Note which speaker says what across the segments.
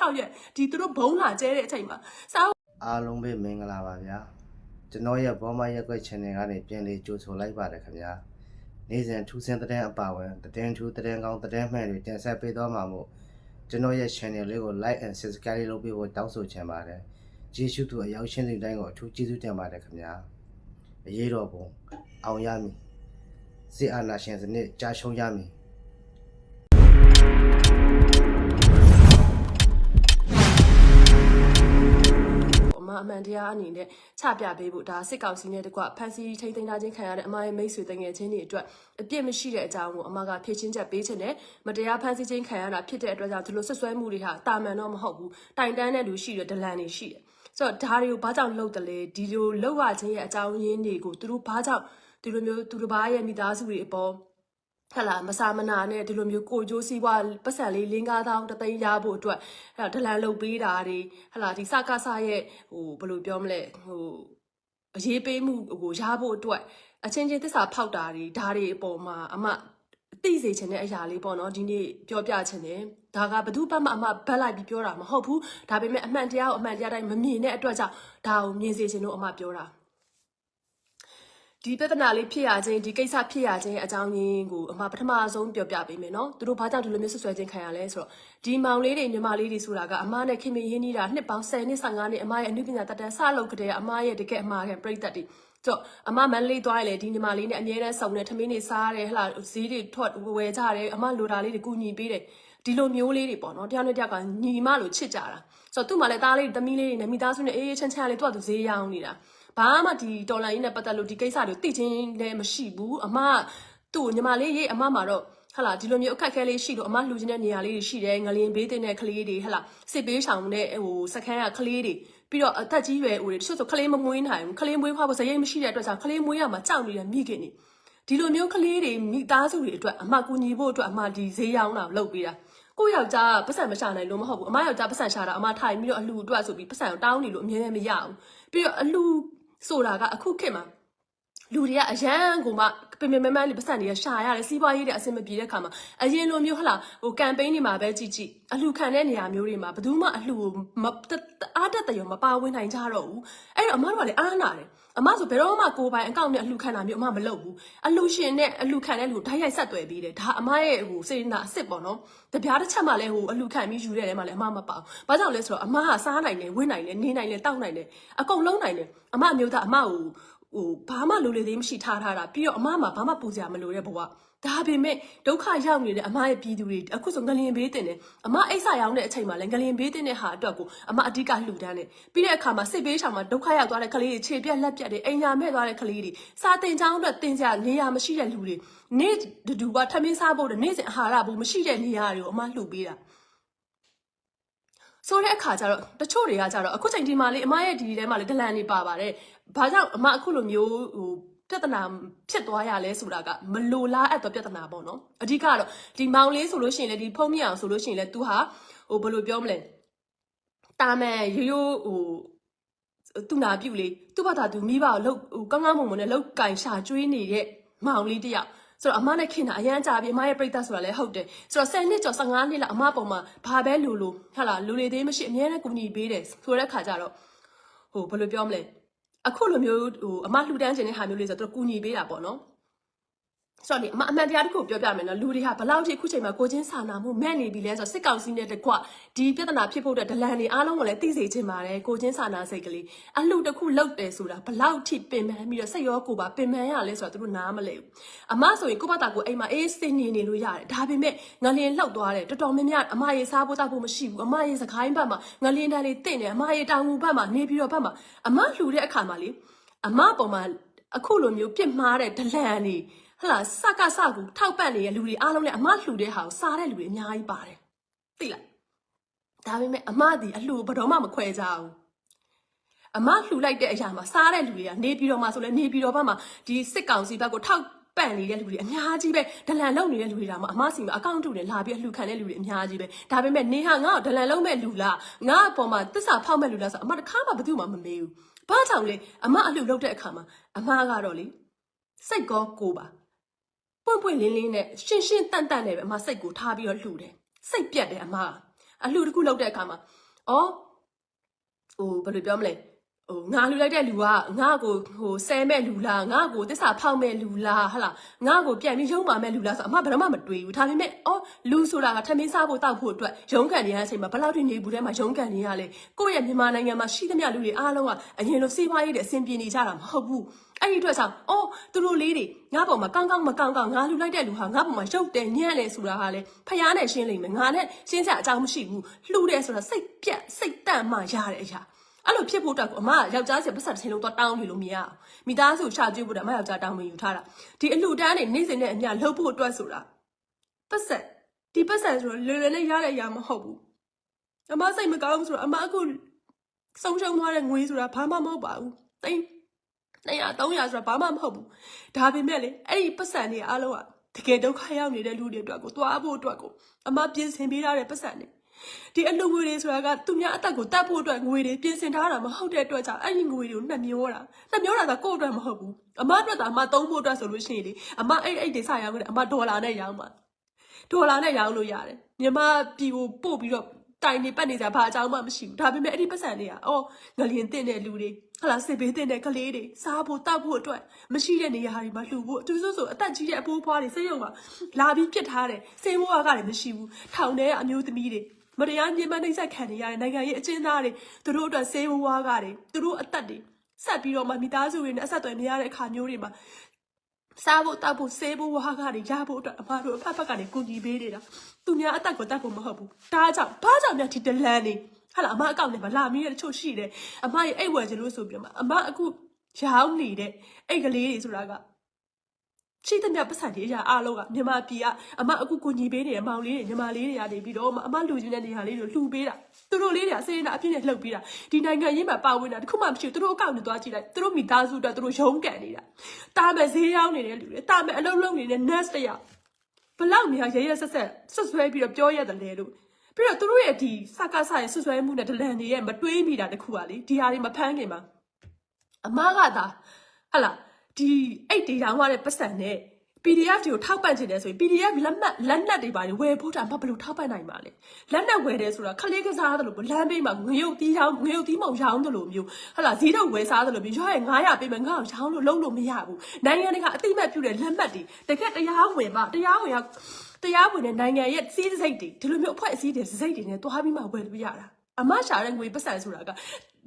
Speaker 1: 6ရက်ဒီသူတို့ဘုံလာကျဲတဲ့အချိန်မှာစား
Speaker 2: အားလုံးပဲမင်္ဂလာပါဗျာကျွန်တော်ရဲ့ဘောမရက်ွက် channel ကနေပြန်လေးကြိုဆိုလိုက်ပါတယ်ခင်ဗျာနေ့စဉ်ထူးဆန်းတဲ့တဲ့အပါဝင်တဲ့ထူးတဲ့ကောင်းတဲ့မှန်တွေတင်ဆက်ပေးသွားမှာမို့ကျွန်တော်ရဲ့ channel လေးကို like and subscribe လုပ်ပေးဖို့တောင်းဆိုချင်ပါတယ်ကျေးဇူးတူအရောက်ရှင်းတဲ့တိုင်းကိုအထူးကျေးဇူးတင်ပါတယ်ခင်ဗျာအရေးတော်ပုံအောင်ရမည်စစ်အာဏာရှင်စနစ်ကြာရှုံးရမည်
Speaker 1: မအမှန်တရားအနေနဲ့ချပြပေးဖို့ဒါစစ်ကောင်စီနဲ့တကွဖန်စီထိမ့်သိမ်းထားခြင်းခံရတဲ့အမရဲ့မိတ်ဆွေတငယ်ချင်းတွေအတွက်အပြစ်မရှိတဲ့အကြောင်းကိုအမကဖြည့်ချင်းချက်ပေးခြင်းနဲ့မတရားဖန်စီခြင်းခံရတာဖြစ်တဲ့အတွက်ကြောင့်ဒီလိုဆွဆွဲမှုတွေဟာတာမန်တော့မဟုတ်ဘူးတိုင်တန်းတဲ့လူရှိတယ်ဒလန်တွေရှိတယ်ဆိုတော့ဒါတွေကိုဘာကြောင့်လုပ်တယ်လဲဒီလိုလုပ်ရခြင်းရဲ့အကြောင်းရင်းတွေကိုသူတို့ဘာကြောင့်ဒီလိုမျိုးသူတို့ဘာရဲ့မိသားစုတွေအပေါ် ဟလာမစာမနာနဲ့ဒီလိုမျိုးကိုကြိုးစည်းပွားပတ်စံလေး၄9000တသိန်းရဖို့အတွက်အဲ့ဒါဒလန်လုပ်ပေးတာတွေဟလာဒီစကားဆရဲ့ဟိုဘယ်လိုပြောမလဲဟိုအရေးပေးမှုဟိုရဖို့အတွက်အချင်းချင်းသစ္စာဖောက်တာတွေဒါတွေအပေါ်မှာအမသိစေချင်တဲ့အရာလေးပေါ့နော်ဒီနေ့ပြောပြချင်တယ်ဒါကဘသူဘက်မှအမဘက်လိုက်ပြီးပြောတာမဟုတ်ဘူးဒါပေမဲ့အမှန်တရားကိုအမှန်တရားတိုင်းမမြင်တဲ့အတွက်ကြောင့်ဒါကိုမြင်စေချင်လို့အမပြောတာ ဒီပြဿနာလေးဖြစ်ရခြင်းဒီကိစ္စဖြစ်ရခြင်းအကြောင်းရင်းကိုအမပထမဆုံးပြောပြပေးမယ်နော်သူတို့ဘာကြောင့်ဒီလိုမျိုးဆွဆွဲခြင်းခံရလဲဆိုတော့ဒီမောင်လေးတွေညီမလေးတွေဆိုတာကအမနဲ့ခင်မင်းရင်းနေတာနှစ်ပေါင်း10နှစ်15နှစ်အမရဲ့အနုပညာတတ်တန်းစလုပ်ကြတဲ့အမရဲ့တကယ်အမရဲ့ပြိတ္တတွေဆိုတော့အမမန်လေးသွားရလေဒီညီမလေးနဲ့အမြဲတမ်းစုံနေထမင်းနေစားရတယ်ဟလာဈေးတွေထွက်ဝယ်ကြတယ်အမလိုတာလေးတွေကူညီပေးတယ်ဒီလိုမျိုးလေးတွေပေါ့နော်တယောက်နဲ့တယောက်ကညီမလိုချစ်ကြတာဆိုတော့သူ့မှာလည်းသားလေးသမီးလေးတွေနဲ့မိသားစုနဲ့အေးအေးချမ်းချမ်းလေးသူ့အတူဈေးရောင်းနေတာ ဘာမှဒီတော်လိုင်းနဲ့ပတ်သက်လို့ဒီကိစ္စတွေသိချင်းလည်းမရှိဘူးအမသူ့ကိုညီမလေးရေးအမမှာတော့ဟလာဒီလိုမျိုးအခက်အခဲလေးရှိလို့အမလှူခြင်းတဲ့နေရာလေးတွေရှိတယ်ငလင်ဘေးတင်တဲ့ကလေးတွေဟလာစစ်ပေးဆောင်တဲ့ဟိုစခန်းကကလေးတွေပြီးတော့အသက်ကြီးရွယ်ဦးတွေတချို့ဆိုကလေးမမွေးနိုင်ဘူးကလေးမွေးဖွားဖို့စရိတ်မရှိတဲ့အတွက်ကြောင့်ကလေးမွေးရမှာကြောက်နေတဲ့မိခင်တွေဒီလိုမျိုးကလေးတွေမိသားစုတွေအတွက်အမကူညီဖို့အတွက်အမဒီဈေးရောင်းတာလုပ်ပေးတာကိုယ့်ယောက်ျားပတ်စံမရှာနိုင်လို့မဟုတ်ဘူးအမယောက်ျားပတ်စံရှာတာအမထိုင်ပြီးတော့အလှူအတွက်ဆိုပြီးပတ်စံကိုတောင်းနေလို့အမြဲတမ်းမရဘူးပြီးတော့အလှူ ဆိုတာကအခုခေတ်မှာလူတွေကအရန်ကိုမှပင်ပင်မမန်းလေးပတ်စံတွေကရှာရတယ်စီးပွားရေးတွေအဆင်မပြေတဲ့ခါမှာအရင်လိုမျိုးဟလာဟိုကမ်ပိန်းတွေမှာပဲကြည့်ကြည့်အလှခံတဲ့နေရာမျိုးတွေမှာဘယ်သူမှအလှကိုမတအားတက်တရောမပါဝင်နိုင်ကြတော့ဘူးအဲ့တော့အမတို့ကလည်းအားနာတယ် အမဆိုဘယ်တော့မှကိုယ်ပိုင်အကောင့်နဲ့အလှခံတာမျိုးအမမလုပ်ဘူးအလှရှင်နဲ့အလှခံတဲ့လူဓာတ်ရိုက်ဆက်သွယ်ပြီးတယ်ဒါအမရဲ့ဟိုစေနာအစ်စ်ပေါ့နော်တပြားတစ်ချက်မှလည်းဟိုအလှခံပြီးယူတဲ့ထဲမှာလည်းအမမပေါ့ဘာကြောင့်လဲဆိုတော့အမကစားနိုင်တယ်ဝင့်နိုင်တယ်နေနိုင်တယ်တောက်နိုင်တယ်အကုန်လုံးနိုင်တယ်အမအမျိုးသားအမကိုဟိုဘာမှလိုလေသေးမရှိထားထားတာပြီးတော့အမမှာဘာမှပူစရာမလိုတဲ့ဘဝ ဒါပေမဲ့ဒုက္ခရောက်နေတဲ့အမရဲ့ပြည်သူတွေအခုဆိုငလင်ဘေးတင်တယ်အမအိတ်ဆာရောက်တဲ့အချိန်မှာလည်းငလင်ဘေးတင်တဲ့ဟာအတွက်ကိုအမအဓိကလှူဒန်းတယ်ပြီးတဲ့အခါမှာစစ်ဘေးဆောင်မှာဒုက္ခရောက်သွားတဲ့ကလေးတွေခြေပြက်လက်ပြက်တွေအိမ်ညာမဲ့သွားတဲ့ကလေးတွေစာတင်ချောင်းအတွက်တင်ကြနေရမရှိတဲ့လူတွေနေ့တူတူကထမင်းစားဖို့တဲ့နေ့စဉ်အာဟာရဘူးမရှိတဲ့နေရာတွေကိုအမလှူပေးတာဆိုတဲ့အခါကျတော့တချို့တွေကကျတော့အခုချိန်ဒီမှာလေအမရဲ့ဒီထဲမှာလေဒလန်နေပါပါတယ်။ဘာကြောင့်အမအခုလိုမျိုးဟို ပြဿနာဖြစ်သွားရလဲဆိုတာကမလိုလားအပ်တော့ပြဿနာပေါ့နော်။အဓိကတော့ဒီမောင်လေးဆိုလို့ရှိရင်လေဒီဖုံးမြအောင်ဆိုလို့ရှိရင်လေ तू ဟာဟိုဘယ်လိုပြောမလဲ။တာမန်ရိုးရိုးဟိုသူနာပြုတ်လေသူ့ဘာသာသူမိဘကိုလှုပ်ဟိုကောင်းကောင်းမွန်မွန်နဲ့လှုပ်ကင်ရှာကျွေးနေတဲ့မောင်လေးတစ်ယောက်ဆိုတော့အမနဲ့ခင်တာအရန်ကြပြီအမရဲ့ပြိတ္တဆိုတာလည်းဟုတ်တယ်ဆိုတော့10နှစ်ကျော်15နှစ်လောက်အမပုံမှာဘာပဲလူလူဟာလာလူလေသေးမရှိအများနဲ့ကူညီပေးတယ်ဆိုတဲ့ခါကျတော့ဟိုဘယ်လိုပြောမလဲ အခုလိုမျိုးဟိုအမလှူဒန်းခြင်းတဲ့ဟာမျိုးလေးဆိုတော့သူကူညီပေးတာပေါ့နော် ဆိုတော့ဒီအမအမှန်တရားတစ်ခုပြောပြမယ်နော်လူတွေဟာဘလောက်ထိအခုချိန်မှာကိုချင်းစာနာမှုမဲ့နေပြီလဲဆိုတော့စစ်ကောင်စီနဲ့တကွဒီပြဿနာဖြစ်ဖို့အတွက်ဒလန်တွေအားလုံးကိုလည်းသိစေချင်ပါတယ်ကိုချင်းစာနာစိတ်ကလေးအလှတစ်ခုလောက်တယ်ဆိုတာဘလောက်ထိပင်ပန်းပြီးတော့စိတ်ရောကိုယ်ပါပင်ပန်းရလဲဆိုတော့သူတို့နားမလဲဘူးအမဆိုရင်ကိုယ့်ဘာသာကိုအိမ်မှာအေးစင်နေနေလို့ရတယ်ဒါပေမဲ့ငလင်လောက်သွားတယ်တော်တော်များများအမရေစားဖို့တောက်ဖို့မရှိဘူးအမရေစကိုင်းဘက်မှာငလင်တန်းလေးတင့်တယ်အမရေတောင်ငူဘက်မှာနေပြီးတော့ဘက်မှာအမလှူတဲ့အခါမှာလေအမပေါ်မှာအခုလိုမျိုးပြစ်မှားတဲ့ဒလန်တွေ ဟလာစကစကူထောက်ပံ့နေတဲ့လူတွေအားလုံးနဲ့အမလှူတဲ့ဟာကိုစားတဲ့လူတွေအများကြီးပါတယ်သိလားဒါပေမဲ့အမဒီအလှူဘယ်တော့မှမခွဲကြဘူးအမလှူလိုက်တဲ့အရာမှာစားတဲ့လူတွေကနေပြည်တော်မှာဆိုလဲနေပြည်တော်ဘက်မှာဒီစစ်ကောင်စီဘက်ကိုထောက်ပံ့နေတဲ့လူတွေအများကြီးပဲဒလန်လုံနေတဲ့လူတွေဒါမှအမစီမှာအကောင့်တူနဲ့လာပြီးအလှူခံတဲ့လူတွေအများကြီးပဲဒါပေမဲ့နေဟာငါ့ကိုဒလန်လုံမဲ့လူလားငါ့အပေါ်မှာတစ္ဆာဖောက်မဲ့လူလားဆိုအမတစ်ခါမှဘယ်သူမှမမေးဘူးဘာကြောင့်လဲအမအလှူလုပ်တဲ့အခါမှာအမကတော့လေစိတ်ကောကိုပါ ပွင့်ပွင့်လင်းလင်းနဲ့ရှင်းရှင်းတန့်တန့်နဲ့ပဲအမစိတ်ကိုထားပြီးတော့လှူတယ်စိတ်ပြက်တယ်အမကအလှတစ်ခုလုပ်တဲ့အခါမှာအော်ဟိုဘယ်လိုပြောမလဲ ဟိုငါလှူလိုက်တဲ့လူကငါ့ကိုဟိုဆဲမဲ့လူလားငါ့ကိုတစ္ဆာဖောက်မဲ့လူလားဟဟလားငါ့ကိုပြန်ပြီးရုံးပါမဲ့လူလားဆိုအမဘယ်တော့မှမတွေးဘူးဒါပေမဲ့အော်လူဆိုတာကထမင်းစားဖို့တောက်ဖို့အတွက်ရုံးကန်နေရတဲ့အချိန်မှာဘယ်လောက်ထိနေဘူးထဲမှာရုံးကန်နေရလဲကိုယ့်ရဲ့မြန်မာနိုင်ငံမှာရှိသမျှလူတွေအားလုံးကအရင်လိုစေးပွားရေးတွေအဆင်ပြေနေကြတာမဟုတ်ဘူးအဲ့ဒီအတွက်ကြောင့်အော်သူတို့လေးတွေငါ့ပေါ်မှာကောင်းကောင်းမကောင်းကောင်းငါလူလိုက်တဲ့လူဟာငါ့ပေါ်မှာရုပ်တယ်ညံ့တယ်ဆိုတာဟာလေဖျားနဲ့ရှင်းလိမ့်မယ်ငါနဲ့ရှင်းစရာအကြောင်းမရှိဘူးလှူတယ်ဆိုတာစိတ်ပြက်စိတ်တန့်မှရတဲ့အရာ အဲ့လိုဖြစ်ဖို့အတွက်ကိုအမကယောက်ျားစီပတ်စံတစ်ချိန်လုံးတော့တောင်းနေလို့မရအောင်မိသားစုချကျွေးဖို့အတွက်အမယောက်ျားတောင်းမယူထားတာဒီအလှူတန်းနေနေ့စဉ်နဲ့အမျှလှုပ်ဖို့အတွက်ဆိုတာပတ်စံဒီပတ်စံဆိုတော့လွယ်လွယ်နဲ့ရတဲ့အရာမဟုတ်ဘူးအမစိတ်မကောင်းဘူးဆိုတော့အမအခုဆုံးရှုံးသွားတဲ့ငွေဆိုတာဘာမှမဟုတ်ပါဘူးတိတ်200 300ဆိုတာဘာမှမဟုတ်ဘူးဒါပေမဲ့လေအဲ့ဒီပတ်စံတွေအားလုံးကတကယ်ဒုက္ခရောက်နေတဲ့လူတွေအတွက်ကိုသွားဖို့အတွက်ကိုအမပြင်ဆင်ပေးထားတဲ့ပတ်စံတွေ ဒီအလှငွေတွေဆိုတာကသူများအသက်ကိုတတ်ဖို့အတွက်ငွေတွေပြင်ဆင်ထားတာမဟုတ်တဲ့အတွက်ကြောင့်အဲ့ဒီငွေတွေကိုနှက်မျောတာနှက်မျောတာကကိုယ့်အတွက်မဟုတ်ဘူးအမအတွက်သာအမသုံးဖို့အတွက်ဆိုလို့ရှိရင်လေအမအဲ့အဲ့ဒီစရောင်းတယ်အမဒေါ်လာနဲ့ရောင်းပါဒေါ်လာနဲ့ရောင်းလို့ရတယ်မြန်မာပြည်ကိုပို့ပြီးတော့တိုင်နေပတ်နေကြဘာအကြောင်းမှမရှိဘူးဒါပေမဲ့အဲ့ဒီပတ်စံတွေကအော်ငလျင်တင်တဲ့လူတွေဟလာစစ်ဘေးတင်တဲ့ကလေးတွေစားဖို့တောက်ဖို့အတွက်မရှိတဲ့နေရာတွေမှာလှူဖို့အတူတူဆိုအသက်ကြီးတဲ့အဖိုးဖွားတွေစိတ်ယုံမှာလာပြီးပြစ်ထားတယ်စေဘွားကလည်းမရှိဘူးထောင်ထဲကအမျိုးသမီးတွေ မတရားညှဉ်းပန်းနှိပ်စက်ခံနေရတဲ့နိုင်ငံရေးအကျဉ်းသားတွေသူတို့အတွက်စေဘွားကတွေသူတို့အသက်တွေဆက်ပြီးတော့မှမိသားစုတွေနဲ့အဆက်အသွယ်နေရတဲ့အခါမျိုးတွေမှာစားဖို့တောက်ဖို့ဆေးဖို့ဝါးကားတွေရဖို့အတွက်အမတို့အဖက်ဖက်ကနေကူညီပေးနေတာသူများအသက်ကိုတတ်ဖို့မဟုတ်ဘူးဒါကြောင့်ဘာကြောင့်များဒီဒလန်နေဟာလာအမအကောင့်ထဲမှာလာမီးတဲ့တချို့ရှိတယ်အမရဲ့အိတ်ဝယ်ချင်လို့ဆိုပြီးတော့မှအမအခုရောင်းနေတဲ့အိတ်ကလေးတွေဆိုတာက ရှိသမျှပတ်စံတွေအရာအားလုံးကမြန်မာပြည်ကအမအခုကိုညီပေးနေတဲ့မောင်လေးတွေညီမလေးတွေကနေပြီးတော့မှအမလူချင်းတဲ့နေရာလေးတွေလှူပေးတာသူတို့လေးတွေကစေနာအပြည့်နဲ့လှုပ်ပေးတာဒီနိုင်ငံရေးမှာပါဝင်တာတခုမှမရှိဘူးသူတို့အကောင့်တွေသွားကြည့်လိုက်သူတို့မိသားစုအတွက်သူတို့ရုံးကန်နေတာတာမဲ့ဈေးရောက်နေတဲ့လူတွေတာမဲ့အလုံးလုံးနေတဲ့ nest တယောက်ဘလောက်များရရဆက်ဆက်ဆွဆွဲပြီးတော့ပြောရတယ်လေလို့ပြီးတော့သူတို့ရဲ့ဒီစကားဆရဲ့ဆွဆွဲမှုနဲ့ဒလန်တွေရဲ့မတွေးမိတာတခုပါလေဒီဟာတွေမဖမ်းခင်မှာအမကသာဟလာ ဒီအိတ်တေးရောင်းရတဲ့ပတ်စံနဲ့ PDF တွေကိုထောက်ပံ့ချင်တယ်ဆိုရင် PDF လက်မှတ်လက်နက်တွေပါလေဝယ်ဖို့တာမဘယ်လို့ထောက်ပံ့နိုင်ပါလဲလက်နက်ဝယ်တယ်ဆိုတာခလေးကစားတယ်လို့လမ်းဘေးမှာငရုတ်တီးရောင်းငရုတ်တီးမောင်ရောင်းတယ်လို့မျိုးဟလာဈေးတော့ဝယ်စားတယ်လို့မျိုးရွာရဲ့900ပေးမယ်ငါ့ကိုရောင်းလို့လုံးလို့မရဘူးနိုင်ငံတကာအတိမတ်ပြုတဲ့လက်မှတ်တွေတကယ်တရားဝင်ပါတရားဝင်ရတရားဝင်တဲ့နိုင်ငံရဲ့စီးစိတ်တွေဒီလိုမျိုးအဖွဲ့အစည်းတွေစိတ်တွေနဲ့တွားပြီးမှဝယ်လို့ရတာအမရှာတဲ့ငွေပတ်စံဆိုတာက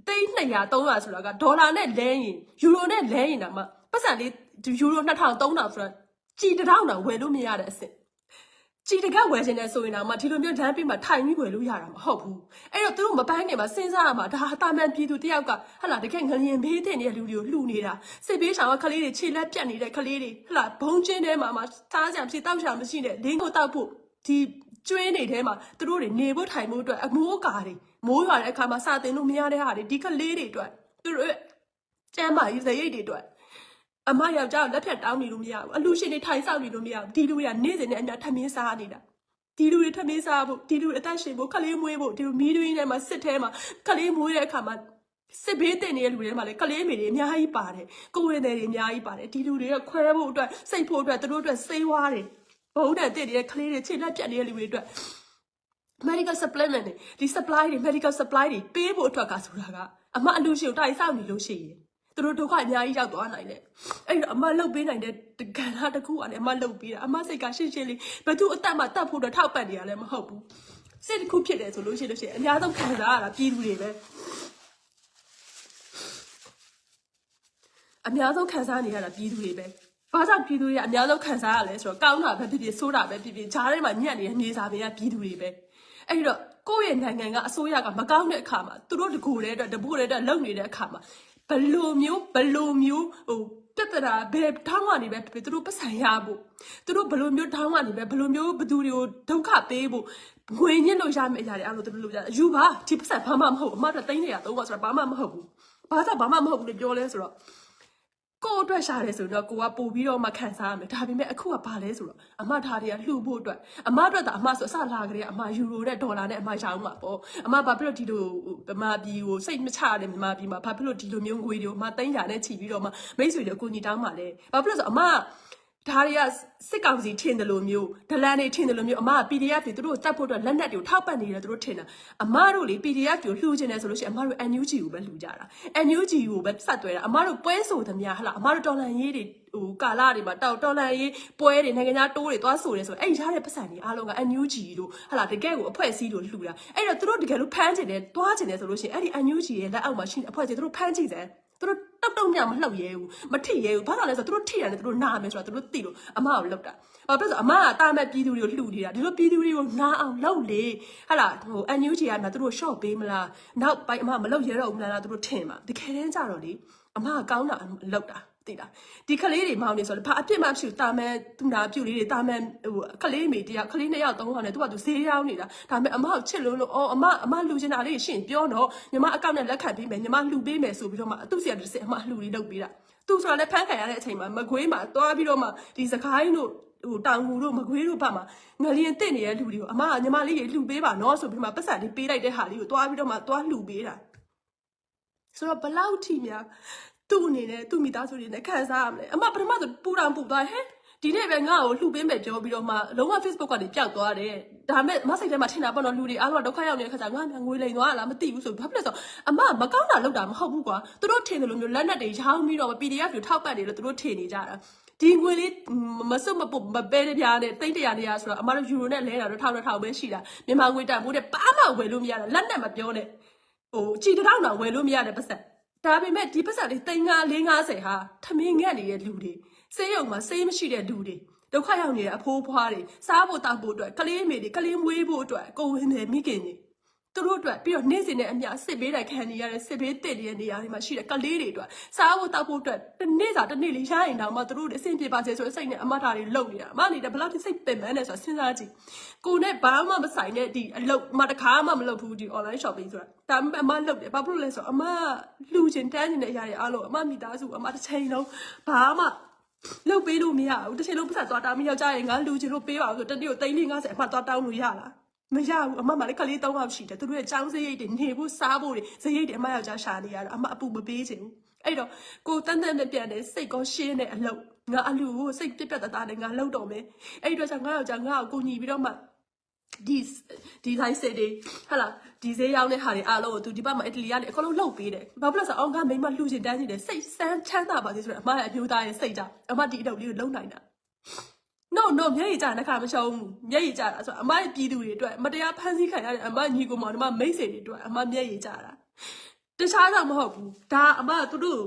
Speaker 1: တိန်း200 300ဆိုတာကဒေါ်လာနဲ့လဲရင်ယူရိုနဲ့လဲရင်တော့မှ ပတ်စံလေးယူရို2000 3000ဆိုတာကြည်တစ်ထောင်တော့ဝယ်လို့မရတဲ့အစ်စ်ကြည်တကက်ဝယ်ခြင်းနဲ့ဆိုရင်တော့မှဒီလိုမျိုးလမ်းပေးမှာထိုင်ပြီးဝယ်လို့ရတာမဟုတ်ဘူးအဲ့တော့သူတို့မပန်းနေမှာစဉ်းစားရမှာဒါဟာတာမန်ပြည်သူတယောက်ကဟလာတကယ်ငလျင်ဘေးတင်နေတဲ့လူတွေကိုလှူနေတာစစ်ဘေးဆောင်ကကလေးတွေခြေလက်ပြတ်နေတဲ့ကလေးတွေဟလာဘုံချင်းထဲမှာမှစားကြဖြစ်တောက်ချာမရှိတဲ့လင်းကိုတောက်ဖို့ဒီကျွေးနေထဲမှာသူတို့တွေနေဖို့ထိုင်ဖို့အတွက်အမိုးအကာတွေမိုးရွာတဲ့အခါမှာစာတင်လို့မရတဲ့ဟာတွေဒီကလေးတွေအတွက်သူတို့ရဲ့ကျမ်းမာရေးစရိတ်တွေအတွက် အမယောက်ျားကိုလက်ဖြတ်တောင်းနေလို့မရဘူးအလူရှင်တွေထိုင်ဆောင်နေလို့မရဘူးဒီလူတွေကနေ့စဉ်နဲ့အများထမင်းစားနေတာဒီလူတွေထမင်းစားဖို့ဒီလူတွေအသက်ရှင်ဖို့ခလေးမွေးဖို့ဒီလိုမီးတွင်းထဲမှာစစ်ထဲမှာခလေးမွေးတဲ့အခါမှာစစ်ဘေးတင်နေတဲ့လူတွေထဲမှာလည်းကလေးမေတွေအများကြီးပါတယ်ကိုယ်ဝင်တွေအများကြီးပါတယ်ဒီလူတွေကခွဲဖို့အတွက်စိတ်ဖို့အတွက်သူတို့အတွက်စေးဝါးတယ်ဘုံနဲ့တင့်နေတဲ့ကလေးတွေခြေလက်ပြတ်နေတဲ့လူတွေအတွက် medical supplement တွေဒီ supply တွေ medical supply တွေပေးဖို့အတွက်ကဆိုတာကအမအလူရှင်ကိုတိုင်ဆောင်နေလို့ရှိရင် သူတို့ဒုက္ခအများကြီးရောက်သွားနိုင်တယ်အဲ့တော့အမလှုပ်ပေးနိုင်တဲ့ကဏ္ဍတစ်ခုကလည်းအမလှုပ်ပေးတာအမစိတ်ကရှင်းရှင်းလေးဘသူအသက်မှတတ်ဖို့တော့ထောက်ပံ့နေရလည်းမဟုတ်ဘူးစိတ်တစ်ခုဖြစ်တယ်ဆိုလို့ရှိလို့ရှိရင်အများဆုံးခံစားရတာပြည်သူတွေပဲအများဆုံးခံစားနေရတာပြည်သူတွေပဲဘာကြောင့်ပြည်သူတွေကအများဆုံးခံစားရလဲဆိုတော့ကောင်းတာပဲဖြစ်ဖြစ်ဆိုးတာပဲဖြစ်ဖြစ်ဂျားထဲမှာညံ့နေတဲ့မြေစာပင်ကပြည်သူတွေပဲအဲ့ဒီတော့ကိုယ့်ရဲ့နိုင်ငံကအစိုးရကမကောင်းတဲ့အခါမှာသူတို့တကူတဲ့အတွက်တပိုးတဲ့အတွက်လုံနေတဲ့အခါမှာ ဘလိုမျိုးဘလိုမျိုးဟိုပြဿနာဘယ်ထောင်းကနေပဲဖြစ်ဖြစ်သူတို့ပတ်စံရဖို့သူတို့ဘလိုမျိုးထောင်းကနေပဲဘလိုမျိုးဘသူတွေကိုဒုက္ခပေးဖို့ငွေညစ်လို့ရမယ့်အရာတွေအဲ့လိုသူတို့လုပ်ကြတယ်ယူပါဒီပတ်စံဘာမှမဟုတ်ဘူးအမတို့တိုင်းနေရတော့ဆိုတာဘာမှမဟုတ်ဘူးဘာသာဘာမှမဟုတ်ဘူးလို့ပြောလဲဆိုတော့ ကိုယ့်အတွက်ရှာတယ်ဆိုတော့ကိုကပို့ပြီးတော့မှခံစားရမယ်ဒါပေမဲ့အခုကဘာလဲဆိုတော့အမထားတွေကလှူဖို့အတွက်အမအတွက်ဒါအမဆိုအစလာကြတဲ့အမယူရိုနဲ့ဒေါ်လာနဲ့အမရောင်းမှာပေါ့အမဘာဖြစ်လို့ဒီလိုဗမာပြည်ကိုစိတ်မချရတဲ့ဗမာပြည်မှာဘာဖြစ်လို့ဒီလိုမျိုးငွေတွေကိုအမသိန်းရာနဲ့ချီပြီးတော့မှမိတ်ဆွေတွေအကူညီတောင်းပါလဲဘာဖြစ်လို့ဆိုအမ ဒါတွေကစစ်ကောင်စီထင်တယ်လို့မျိုးဒလန်တွေထင်တယ်လို့မျိုးအမက PDF တွေသူတို့ကိုတတ်ဖို့အတွက်လက်နက်တွေကိုထောက်ပံ့နေတယ်သူတို့ထင်တာအမတို့လေ PDF တွေကိုလှူချင်တယ်ဆိုလို့ရှိရင်အမတို့ NUG ကိုပဲလှူကြတာ NUG ကိုပဲဆက်သွဲတာအမတို့ပွဲဆိုသမျှဟလာအမတို့တော်လန်ရေးတွေဟိုကာလာတွေမှာတော်တော်လန်ရေးပွဲတွေနိုင်ငံခြားတိုးတွေသွားဆိုတယ်ဆိုအဲ့ရတဲ့ပတ်စံတွေအားလုံးက NUG တို့ဟလာတကယ်ကိုအဖွဲ့အစည်းတို့လှူတာအဲ့တော့သူတို့တကယ်လို့ဖမ်းချင်တယ်တွားချင်တယ်ဆိုလို့ရှိရင်အဲ့ဒီ NUG ရဲ့လက်အောက်မှာရှိတဲ့အဖွဲ့အစည်းသူတို့ဖမ်းကြည့်တယ် သူတို့တောက်တုံမြမလှုပ်ရဲဘူးမထိရဲဘူးဘာလို့လဲဆိုတော့သူတို့ထိရတယ်သူတို့နာမယ်ဆိုတော့သူတို့သိလို့အမကိုလှုပ်တာဘာဖြစ်လို့ဆိုအမကတာမဲ့ပြည်သူတွေကိုလှူနေတာဒီလိုပြည်သူတွေကိုနာအောင်လှုပ်လေဟလာဟို NUG ကနာသူတို့ short ပေးမလားနောက်ပိုင်းအမမလှုပ်ရဲတော့ဘူးလားသူတို့ထင်ပါတကယ်တမ်းကြတော့လေအမကကောင်းတာလှုပ်တာ သိလားဒီကလေးတွေမောင်းနေဆိုတော့ဘာအပြစ်မှမရှိဘူးတာမဲသူနာပြုတ်လေးတွေတာမဲဟိုကလေးမိတယောက်ကလေးနှစ်ယောက်သုံးယောက်နဲ့သူကသူဈေးရောက်နေတာဒါပေမဲ့အမကိုချစ်လို့လို့အော်အမအမလှူချင်တာလေးရှင်ပြောတော့ညီမအကောင့်နဲ့လက်ခံပေးမယ်ညီမလှူပေးမယ်ဆိုပြီးတော့မှအသူ့ဆရာတစ်စက်အမလှူလေးလုပ်ပေးတာသူဆိုတော့လည်းဖမ်းခံရတဲ့အချိန်မှာမကွေးမှာသွားပြီးတော့မှဒီစကိုင်းတို့ဟိုတောင်ငူတို့မကွေးတို့ဘက်မှာငလျင်တက်နေတဲ့လူတွေကိုအမကညီမလေးတွေလှူပေးပါနော်ဆိုပြီးမှပတ်စံလေးပေးလိုက်တဲ့ဟာလေးကိုသွားပြီးတော့မှသွားလှူပေးတာဆိုတော့ဘလောက်ထိများ သူ့အနေနဲ့သူ့မိသားစုတွေနဲ့ခံစားရမလဲအမပထမဆိုပူတောင်ပူသွားဟဲ့ဒီနေ့ပဲငါ့ကိုလှူပေးမယ်ပြောပြီးတော့မှလုံးဝ Facebook ကနေပျောက်သွားတယ်ဒါပေမဲ့မစိတ်ထဲမှာထင်တာပေါ့နော်လူတွေအားလုံးကဒုက္ခရောက်နေတဲ့ခါကျငါငွေလိမ်သွားလားမသိဘူးဆိုဘာဖြစ်လဲဆိုအမမကောင်းတာလုပ်တာမဟုတ်ဘူးကွာသူတို့ထင်တယ်လို့မျိုးလက်နက်တွေရောင်းပြီးတော့ PDF တွေထောက်ပတ်တယ်လို့သူတို့ထင်နေကြတာဒီငွေလေးမစွတ်မပုတ်မပဲတဲ့ပြားနဲ့တိတ်တရာနေရဆိုတော့အမတို့ယူရိုနဲ့လဲတာတော့ထောက်ထောက်ပဲရှိတာမြန်မာငွေတန်ဖိုးတဲ့ဘာမှဝယ်လို့မရတာလက်နက်မပြောနဲ့ဟိုကြည်တောင်းတော့ဝယ်လို့မရတဲ့ပတ်စံ ဒါပေမဲ့ဒီပတ်စံလေး3 5 450ဟာထမင်းငက်နေတဲ့လူတွေစေးရုံမှာစေးမရှိတဲ့လူတွေဒုက္ခရောက်နေတဲ့အဖိုးဖွားတွေစားဖို့တောက်ဖို့အတွက်ကလေးမေတွေကလေးမွေးဖို့အတွက်ကိုဝင်နေမိခင်တွေ သူတို့အတွက်ပြီးတော့နေ့စဉ်နဲ့အမျှစစ်ဘေးတိုင်ခံနေရတဲ့စစ်ဘေးတစ်နေတဲ့နေရာတွေမှာရှိတဲ့ကလေးတွေအတွက်စားဖို့တောက်ဖို့အတွက်တစ်နေ့စာတစ်နေ့လေးရရင်တောင်မှသူတို့တွေအဆင်ပြေပါစေဆိုတဲ့စိတ်နဲ့အမထာတွေလုံနေတာအမနေတဲ့ဘယ်လောက်ထိစိတ်ပင်ပန်းနေဆိုတာစဉ်းစားကြည့်ကိုနဲ့ဘာမှမဆိုင်တဲ့ဒီအလုပ်မတခါမှမလုပ်ဘူးဒီ online shopping ဆိုတာဒါပေမဲ့အမလုပ်တယ်ဘာဖြစ်လို့လဲဆိုတော့အမလူချင်းတန်းနေတဲ့အရာတွေအားလုံးအမမိသားစုအမတစ်ချိန်လုံးဘာမှလုတ်ပေးလို့မရဘူးတစ်ချိန်လုံးပတ်သက်သွားတာမယောက်ျားရင်ငါလူချင်းလို့ပေးပါဦးဆိုတနေ့ကို350အမသွားတောင်းလို့ရလား မရဘူးအမမလည်းကလေး၃ယောက်ရှိတယ်သူတို့ရဲ့ចောင်းစရိတ်တွေနေဖို့စားဖို့တွေစရိတ်တွေအမယောက်ျားရှာနေရတော့အမအပူမပေးချင်ဘူးအဲ့တော့ကိုတန်းတန်းနဲ့ပြန်တယ်စိတ်ကောရှင်းတဲ့အလုပ်ငါအလူကိုစိတ်ပြက်ပြက်သားသားနဲ့ငါလှုပ်တော့မယ်အဲ့ဒီတော့ကျငါယောက်ျားငါ့ကိုကိုညီပြီးတော့မှဒီဒီလိုက်စစ်တွေဟာလာဒီဈေးရောက်တဲ့ဟာတွေအားလုံးကိုသူဒီဘက်မှာအီတလီကနေအကုန်လုံးလှုပ်ပေးတယ်ဘာဖြစ်လို့လဲဆိုတော့အောင်ကမိမလှူချင်တန်းချင်တယ်စိတ်စမ်းချမ်းသာပါစေဆိုတော့အမရဲ့အမျိုးသားရဲ့စိတ်ကြောင့်အမဒီအလုပ်လေးကိုလုံနိုင်တာ no no မျက်ရည်ကျတဲ့ခါမရှုံးဘူးမျက်ရည်ကျတာဆိုတော့အမရဲ့ပြည်သူတွေအတွက်မတရားဖန်ဆီးခံရတဲ့အမညီကိုမောင်နှမမိတ်ဆွေတွေအတွက်အမမျက်ရည်ကျတာတခြားတော့မဟုတ်ဘူးဒါအမကသူတို့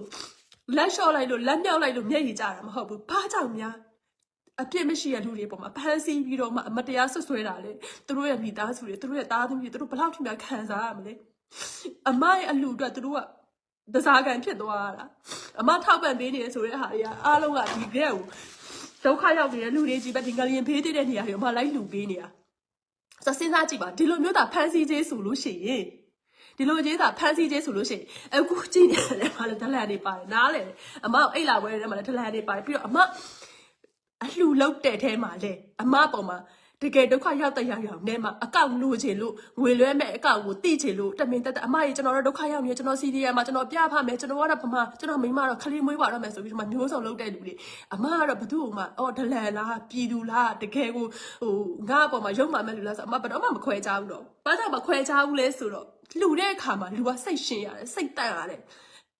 Speaker 1: လက်လျှော့လိုက်လို့လက်မြောက်လိုက်လို့မျက်ရည်ကျတာမဟုတ်ဘူးဘာကြောင့်များအပြစ်မရှိတဲ့လူတွေပေါ်မှာဖန်ဆီးပြီးတော့မှမတရားဆွဆွဲတာလေသူတို့ရဲ့မိသားစုတွေသူတို့ရဲ့သားသမီးတွေသူတို့ဘယ်လောက်ထိများခံစားရမလဲအမရဲ့အလူအတွက်သူတို့ကတစားကန်ဖြစ်သွားတာအမထောက်ပံ့ပေးနေတယ်ဆိုတဲ့ဟာတွေကအားလုံးကဒီကဲကို ဒုက္ခရောက်နေတဲ့လူတွေကြီးပဲဒီငလျင်ဖေးတဲ့နေရာတွေမှာလိုက်လူပေးနေတာဆိုစဉ်းစားကြည့်ပါဒီလိုမျိုးသာဖန်စီးသေးဆိုလို့ရှိရင်ဒီလိုကြီးသာဖန်စီးသေးဆိုလို့ရှိရင်အခုကြည့်နေတယ်မှာလည်းဒလန်တွေပါတယ်နားလေအမအိတ်လာဝဲတယ်မှာလည်းဒလန်တွေပါတယ်ပြီးတော့အမအလှလောက်တဲ့ထဲမှာလေအမပုံမှာ တကယ်ဒုက္ခရောက်တဲ့ရောက်ရောက်နဲ့မှာအကောင့်လိုချင်လို့ငွေလွှဲမဲ့အကောင့်ကိုတိချင်လို့တမင်တက်တက်အမကြီးကျွန်တော်တို့ဒုက္ခရောက်နေကျွန်တော်စီဒီယမ်မှာကျွန်တော်ပြဖမယ်ကျွန်တော်ကတော့ပမာကျွန်တော်မိမတော့ခလေးမွေးပါတော့မယ်ဆိုပြီးတော့မျိုးစုံလုပ်တဲ့လူတွေအမကတော့ဘသူ့ကိုမှအော်ဒလန်လားပြည်သူလားတကယ်ကိုဟိုငါ့အပေါ်မှာရုံမှမဲ့လူလားဆိုအမဘယ်တော့မှမခွဲချဘူးတော့ဘာကြောင့်မခွဲချဘူးလဲဆိုတော့လူတဲ့အခါမှာလူကစိတ်ရှင်ရတယ်စိတ်တန့်ရတယ်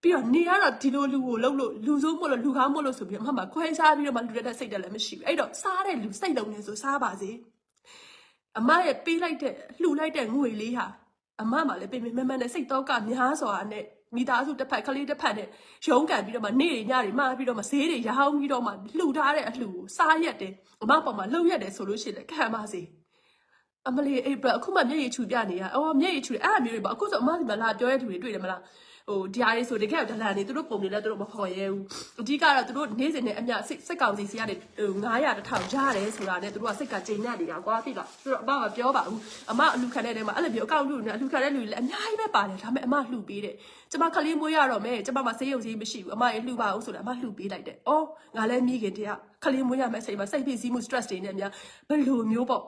Speaker 1: ပြီးတော့နေရတော့ဒီလိုလူကိုလှုပ်လို့လူဆိုးမို့လို့လူကောင်းမို့လို့ဆိုပြီးတော့အမမခွဲခြားပြီးတော့မှလူတဲ့စိတ်တက်လည်းမရှိဘူးအဲ့တော့စားတဲ့လူစိတ်လုံးနေဆိုစားပါစေ အမရဲ့ပေးလိုက်တဲ့လှူလိုက်တဲ့ငွေလေးဟာအမမှလည်းပြင်ပြင်မမနဲ့စိတ်တော့ကများစွာနဲ့မိသားစုတစ်ဖက်ကလေးတစ်ဖက်နဲ့ရုံးကန်ပြီးတော့မှနေ့တွေညတွေမှာပြီးတော့မှဈေးတွေရောင်းပြီးတော့မှလှူထားတဲ့အလှူကိုစားရက်တယ်အမပေါ်မှာလှုပ်ရက်တယ်ဆိုလို့ရှိရင်လည်းခံပါစေအမလေးအေးဘအခုမှမျက်ရည်ချူပြနေရအော်မျက်ရည်ချူတယ်အဲ့အမျိုးတွေပေါ့အခုဆိုအမဒီမှာလာပြောရတဲ့သူတွေတွေ့တယ်မလား ဟိုဒီအားလေးဆိုတကယ်ဒလန်နေသူတို့ပုံနေလဲသူတို့မဖော်ရဲဘူးအဓိကတော့သူတို့နေ့စဉ်နဲ့အမျှစိတ်စိတ်ကောင်စီစီကနေဟို900တစ်ထောင်ရတယ်ဆိုတာနဲ့သူတို့ကစိတ်ကချိန်ညက်နေတာကွာသိလားသူတို့အမကပြောပါဘူးအမအလူခံတဲ့တဲမှာအဲ့လိုမျိုးအကောင့်လူနေအလူခံတဲ့လူတွေလည်းအများကြီးပဲပါတယ်ဒါပေမဲ့အမလှူပေးတယ်ကျမခလေးမွေးရတော့မယ်ကျမမဆေးရုံဆေးမရှိဘူးအမရေလှူပါအောင်ဆိုတာအမလှူပေးလိုက်တယ်အော်ငါလည်းမိခင်တရားခလေးမွေးရမယ်စိတ်မှာစိတ်ဖိစီးမှု stress တွေနဲ့များဘယ်လိုမျိုးပေါ့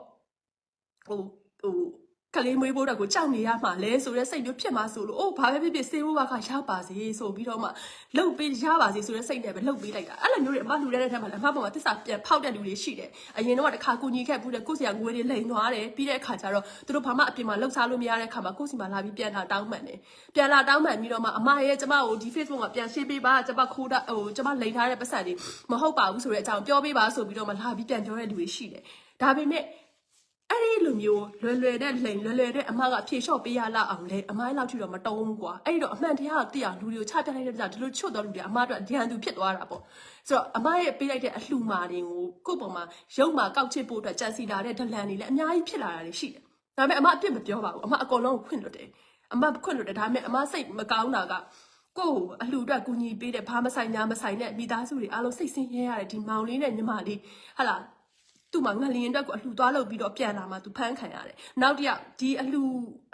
Speaker 1: ဟိုဟို ကလေးမွေးဖို့တော့ကိုကြောက်နေရမှာလဲဆိုတဲ့စိတ်မျိုးဖြစ်မှာဆိုလို့အိုးဘာပဲဖြစ်ဖြစ်စေဖို့ဘာကရပါစေဆိုပြီးတော့မှလှုပ်ပေးရပါစေဆိုတဲ့စိတ်နဲ့ပဲလှုပ်ပေးလိုက်တာအဲ့လိုမျိုးတွေအမလှူတဲ့တဲ့ထက်မှာလည်းအမပေါ်မှာတစ္ဆာပြန်ဖောက်တဲ့လူတွေရှိတယ်အရင်တော့တစ်ခါကိုညီခဲ့ဘူးတဲ့ကိုယ့်စီကငွေတွေလိန်သွားတယ်ပြီးတဲ့အခါကျတော့သူတို့ဘာမှအပြင်မှာလှုပ်ရှားလို့မရတဲ့အခါမှာကိုယ့်စီမှာလာပြီးပြန်လာတောင်းမှန်တယ်ပြန်လာတောင်းမှန်ပြီးတော့မှအမရဲ့ကျမကိုဒီ Facebook မှာပြန်ရှင်းပေးပါကျမခိုးတာဟိုကျမလိန်ထားတဲ့ပတ်စံတွေမဟုတ်ပါဘူးဆိုတဲ့အကြောင်းပြောပေးပါဆိုပြီးတော့မှလာပြီးပြန်ပြောတဲ့လူတွေရှိတယ်ဒါပေမဲ့ အဲ့ဒီလိုမျိုးလွယ်လွယ်တဲ့လိန်လွယ်လွယ်တဲ့အမကဖြေလျှော့ပေးရလောက်အောင်လေအမိုင်းလောက်ထိတော့မတုံးဘူးကွာအဲ့ဒီတော့အမှန်တရားကိုသိအောင်လူတွေကိုချပြလိုက်တဲ့ကြောင့်ဒီလိုချွတ်တော့လူတွေအမအတွက်ဒဏ်သူဖြစ်သွားတာပေါ့ဆိုတော့အမရဲ့ပေးလိုက်တဲ့အလှမာတွေကိုကိုယ့်ပုံမှာရုပ်မှာကောက်ချစ်ဖို့အတွက်ကြံစီလာတဲ့ဒလန်တွေလည်းအများကြီးဖြစ်လာတာတွေရှိတယ်ဒါပေမဲ့အမအပြစ်မပြောပါဘူးအမအကုန်လုံးကိုခွင့်လွတ်တယ်အမခွင့်လွတ်တယ်ဒါပေမဲ့အမစိတ်မကောင်းတာကကိုယ့်ကိုအလှအတွက်ကူညီပေးတဲ့ဘာမဆိုင်ညာမဆိုင်တဲ့မိသားစုတွေအားလုံးစိတ်ဆင်းရဲရတယ်ဒီမောင်လေးနဲ့ညီမလေးဟာလား သူ့မှာငလျင်အတွက်ကိုအလှသွားလုပ်ပြီးတော့ပြန်လာမှသူဖမ်းခံရတယ်။နောက်တစ်ယောက်ဒီအလှ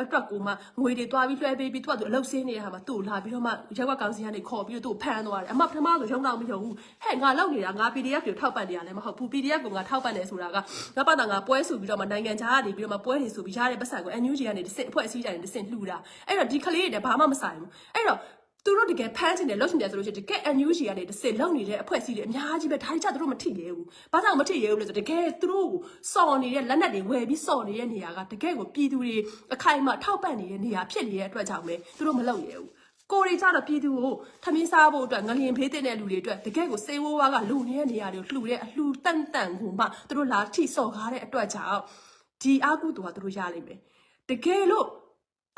Speaker 1: အတွက်ကိုမှငွေတွေသွားပြီးလွှဲပေးပြီးသူကသူအလုပ်ဆင်းနေတဲ့ဟာမှာသူ့ကိုလာပြီးတော့မှရက်ကွက်ကောင်စီကနေခေါ်ပြီးတော့သူ့ကိုဖမ်းသွားတယ်။အမပထမဆိုရုံတော့မယုံဘူး။ဟဲ့ငါလုပ်နေတာငါ PDF ကိုထောက်ပံ့နေရလဲမဟုတ်ဘူး။ PDF ကိုငါထောက်ပံ့နေဆိုတာကငါပတ်တာငါပွဲဆိုပြီးတော့မှနိုင်ငံခြားကနေပြီးတော့မှပွဲတွေဆိုပြီးရတဲ့ပတ်စံကို NUG ကနေတစ်စင်အဖွဲ့အစည်းတိုင်းတစ်စင်လှူတာ။အဲ့တော့ဒီကလေးတွေလည်းဘာမှမဆိုင်ဘူး။အဲ့တော့ သူတို့တကယ်ဖမ်းချင်တယ်လှုပ်ချင်တယ်ဆိုလို့ရှိရင်တကယ် NUG ကနေတစ်စစ်လုံနေတဲ့အဖွဲ့အစည်းတွေအများကြီးပဲဒါကြသူတို့မထိရဲဘူး။ဘာကြောင့်မထိရဲဘူးလဲဆိုတကယ်သူတို့စော်နေတဲ့လက်နက်တွေဝယ်ပြီးစော်နေတဲ့နေရာကတကယ်ကိုပြည်သူတွေအခိုင်အမာထောက်ပံ့နေတဲ့နေရာဖြစ်နေတဲ့အတွက်ကြောင့်ပဲသူတို့မလုပ်ရဲဘူး။ကိုရီကြတော့ပြည်သူကိုထမင်းစားဖို့အတွက်ငလျင်ဖေးတဲ့လူတွေအတွက်တကယ်ကိုစေဝိုးဝါးကလူနေတဲ့နေရာတွေကိုလှူတဲ့အလှူတန်တန်ကိုမှသူတို့လာထိစော်ကားတဲ့အတွက်ကြောင့်ဒီအာကုသူကသူတို့ရလိမ့်မယ်။တကယ်လို့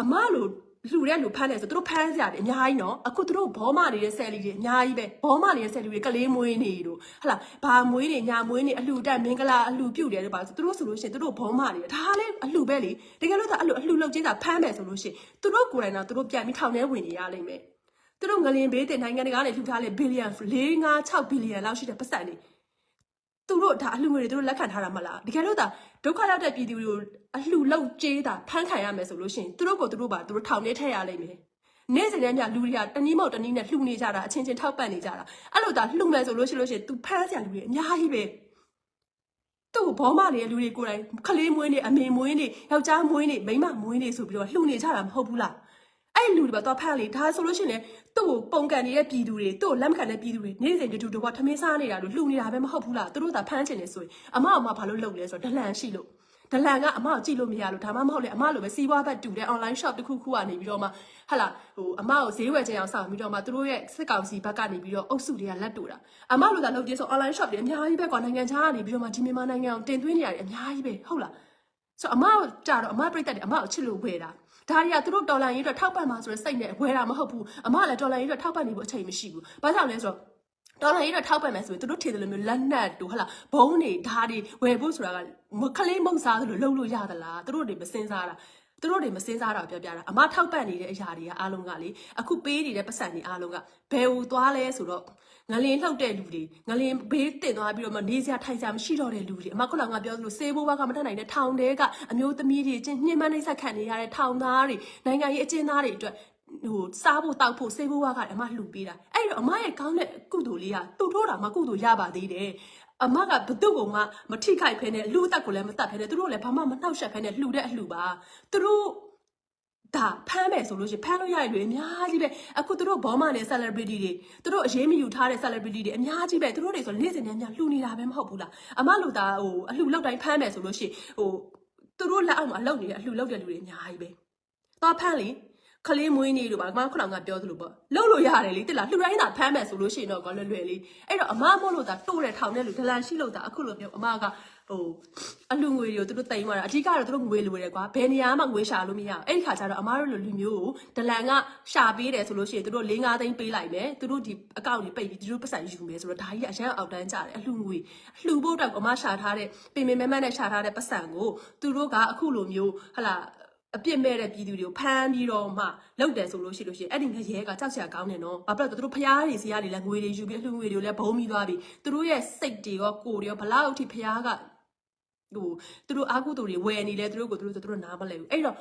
Speaker 1: အမလို့ လူတဲ့လူဖမ်းတယ်ဆိုသူတို့ဖမ်းစရာတွေအများကြီးနော်အခုသူတို့ဘောမနေတဲ့ဆယ်လီတွေအများကြီးပဲဘောမနေတဲ့ဆယ်လီတွေကလေးမွေးနေတို့ဟလာဘာမွေးနေညာမွေးနေအလှတက်မင်္ဂလာအလှပြုတ်တယ်တို့ပါဆိုသူတို့ဆိုလို့ရှိရင်သူတို့ဘောမနေတယ်ဒါလည်းအလှပဲလေတကယ်လို့သာအလှအလှလောက်ချင်းသာဖမ်းမယ်ဆိုလို့ရှိရင်သူတို့ကိုယ်တိုင်တော့သူတို့ပြန်ပြီးထောင်ထဲဝင်နေရလိမ့်မယ်သူတို့ငလင်ဘေးတင်နိုင်ငံတကာနဲ့လှူထားလေဘီလီယံ4 5 6ဘီလီယံလောက်ရှိတဲ့ပတ်စံတွေ သူတို့ဒါအလှငွေတွေသူတို့လက်ခံထားတာမလားတကယ်လို့ဒါဒုက္ခရောက်တဲ့ပြည်သူတွေကိုအလှလောက်ကြေးတာဖမ်းခံရမယ်ဆိုလို့ရှိရင်သူတို့ကိုသူတို့ပါသူတို့ထောင်ထဲထည့်ရလိမ့်မယ်နေ့စဉ်နဲ့ညလူတွေကတနည်းမောက်တနည်းနဲ့လှူနေကြတာအချင်းချင်းထောက်ပံ့နေကြတာအဲ့လိုဒါလှူမယ်ဆိုလို့ရှိလို့ရှိရင် तू ဖမ်းစရာလူတွေအများကြီးပဲသူ့ဘောမနေတဲ့လူတွေကိုယ်တိုင်ခလေးမွေးနေအမေမွေးနေယောက်ျားမွေးနေမိန်းမမွေးနေဆိုပြီးတော့လှူနေကြတာမဟုတ်ဘူးလား အဲ့လူတွေပါတော့ဖမ်းလေဒါဆိုလို့ရှိရင်လေသူ့ကိုပုံကန်နေတဲ့ပြည်သူတွေသူ့ကိုလက်မခံတဲ့ပြည်သူတွေနေ့စဉ်တူတူတော့ထမင်းစားနေတာလို့လှူနေတာပဲမဟုတ်ဘူးလားသူတို့သာဖမ်းချင်နေဆိုရင်အမအမဘာလို့လုပ်လဲဆိုတော့ဒလန်ရှိလို့ဒလန်ကအမကိုကြည့်လို့မရလို့ဒါမှမဟုတ်လေအမလိုပဲစီးပွားဘက်တူတဲ့ online shop တစ်ခုခုကနေပြီးတော့မှဟလာဟိုအမကိုဈေးဝယ်ချင်အောင်စောင့်ပြီးတော့မှသူတို့ရဲ့စစ်ကောင်စီဘက်ကနေပြီးတော့အုပ်စုတွေကလက်တူတာအမလိုသာလုပ်ကြည့်ဆို online shop တွေအများကြီးပဲကွာနိုင်ငံခြားကနေပြီးတော့မှဒီမြန်မာနိုင်ငံအောင်တင်သွင်းနေရတယ်အများကြီးပဲဟုတ်လားဆိုအမကိုကြာတော့အမပြိတ္တတွေအမကိုချစ်လို့ဝယ်တာ ဒါတွေကသူတို့တော်လန်ရေးအတွက်ထောက်ပံ့မှာဆိုတဲ့စိတ်နဲ့ဝယ်တာမဟုတ်ဘူးအမကလည်းတော်လန်ရေးအတွက်ထောက်ပံ့နေဖို့အချိန်မရှိဘူးဘာကြောင့်လဲဆိုတော့တော်လန်ရေးအတွက်ထောက်ပံ့မယ်ဆိုရင်သူတို့ထင်တယ်လို့မျိုးလက်နက်တို့ဟလာဘုံတွေဓာတ်တွေဝယ်ဖို့ဆိုတာကမခလေးမုံစားသလိုလုပ်လို့ရသလားသူတို့တွေမစင်စားတာ သူတို့တွေမစင်စားတာကိုပြောပြတာအမထောက်ပံ့နေတဲ့အရာတွေကအားလုံးကလေအခုပေးနေတဲ့ပတ်စံတွေအားလုံးကဘယ်ဟိုသွားလဲဆိုတော့ငလင်လှုပ်တဲ့လူတွေငလင်ဘေးတင်သွားပြီးတော့မနေစရာထိုင်စရာမရှိတော့တဲ့လူတွေအမခုနကပြောသလိုစေဘိုးဘကမတတ်နိုင်တဲ့ထောင်တဲကအမျိုးသမီးတွေချင်းညှဉ်းပန်းနှိပ်စက်ခံနေရတဲ့ထောင်သားတွေနိုင်ငံရေးအကျဉ်းသားတွေအတွက်ဟိုစားဖို့တောက်ဖို့စေဘိုးဘကအမလှူပေးတာအဲ့တော့အမရဲ့ကောင်းတဲ့ကုသိုလ်လေးကသူ့ထိုးတာမှကုသိုလ်ရပါသေးတယ် အမကဘသူ့ကိုမှမထိခိုက်ဖဲနဲ့လူအသက်ကိုလည်းမတတ်ဖဲနဲ့သူတို့လည်းဘာမှမနှောက်ယှက်ဖဲနဲ့လှူတဲ့အလှူပါသူတို့ဒါဖမ်းမယ်ဆိုလို့ရှိရင်ဖမ်းလို့ရရလွေအများကြီးပဲအခုသူတို့ဘောမနဲ့ celebrity တွေသူတို့အရေးမယူထားတဲ့ celebrity တွေအများကြီးပဲသူတို့တွေဆိုနေ့စဉ်နဲ့ညလှူနေတာပဲမဟုတ်ဘူးလားအမလူသားဟိုအလှူလောက်တိုင်းဖမ်းမယ်ဆိုလို့ရှိရင်ဟိုသူတို့လက်အောက်မှာလှုပ်နေတဲ့အလှူလောက်တဲ့လူတွေအများကြီးပဲသွားဖမ်းလေ ခလေးမွေးနေလို့ပါငါခုနကပြောသလိုပေါ့လှုပ်လို့ရတယ်လေတိလားလှူတိုင်းသာဖမ်းမယ်ဆိုလို့ရှိရင်တော့ကောလွယ်လွယ်လေးအဲ့တော့အမမို့လို့သာတိုးတဲ့ထောင်တဲ့လူဒလန်ရှိလို့သာအခုလိုမျိုးအမကဟိုအလှငွေတွေကိုသူတို့တိမ်သွားတာအဓိကတော့သူတို့ငွေလိုတယ်ကွာဘယ်နေရာမှငွေရှာလို့မရဘူးအဲ့ဒီခါကျတော့အမတို့လိုလူမျိုးကိုဒလန်ကရှာပေးတယ်ဆိုလို့ရှိရင်သူတို့၄၅သိန်းပေးလိုက်မယ်သူတို့ဒီအကောင့်တွေပိတ်ပြီးသူတို့ပတ်စံယူမယ်ဆိုတော့ဒါကြီးကအရန်အောက်တန်းကြတယ်အလှငွေအလှဖို့တော့အမရှာထားတဲ့ပင်ပင်မဲမဲနဲ့ရှာထားတဲ့ပတ်စံကိုသူတို့ကအခုလိုမျိုးဟလာ အပြစ်မဲ့တဲ့ပြည်သူတွေကိုဖမ်းပြီးတော့မှလောက်တယ်ဆိုလို့ရှိလို့ရှိရင်အဲ့ဒီငရဲကကြောက်စရာကောင်းတယ်နော်။ဘာဖြစ်လို့လဲသူတို့ဖျားတွေစီကနေလည်းငွေတွေယူပြီးအလှငွေတွေကိုလည်းဘုံပြီးသွားပြီ။သူတို့ရဲ့စိတ်တွေရောကိုယ်တွေရောဘလောက်အထိဖျားကဟိုသူတို့အာကုသူတွေဝယ်နေလဲသူတို့ကိုသူတို့သူတို့နားမလဲဘူး။အဲ့တော့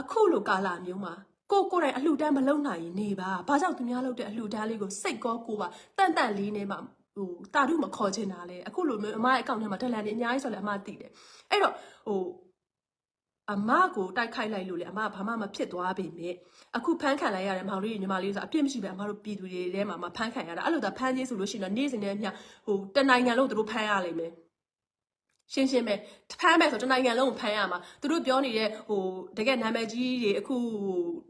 Speaker 1: အခုလိုကာလမျိုးမှာကိုကိုယ်တိုင်အလှတန်းမလုံနိုင်ရင်နေပါ။ဘာကြောင့်သူများလုပ်တဲ့အလှတန်းလေးကိုစိတ်ကောကိုပါတန့်တန့်လေးနဲ့မှဟိုတာတုမခေါ်ချင်တာလေအခုလိုမျိုးအမရဲ့အကောင့်ထဲမှာဒလန်တွေအများကြီးဆိုလဲအမသိတယ်။အဲ့တော့ဟို အမကိုတိုက်ခိုက်လိုက်လို့လေအမကဘာမှမဖြစ်သွားပေမဲ့အခုဖမ်းခံလိုက်ရတယ်မောင်လေးညီမလေးဆိုအပြစ်မရှိပဲအမတို့ပြည်သူတွေထဲမှာမဖမ်းခံရတာအဲ့လိုသာဖမ်းခြင်းဆိုလို့ရှိရင်တော့နေ့စဉ်နဲ့အမျှဟိုတနိုင်ငံလုံးသူတို့ဖမ်းရလိမ့်မယ်ရှင်းရှင်းပဲဖမ်းမယ်ဆိုတနိုင်ငံလုံးကိုဖမ်းရမှာသူတို့ပြောနေတဲ့ဟိုတကယ်နာမည်ကြီးတွေအခု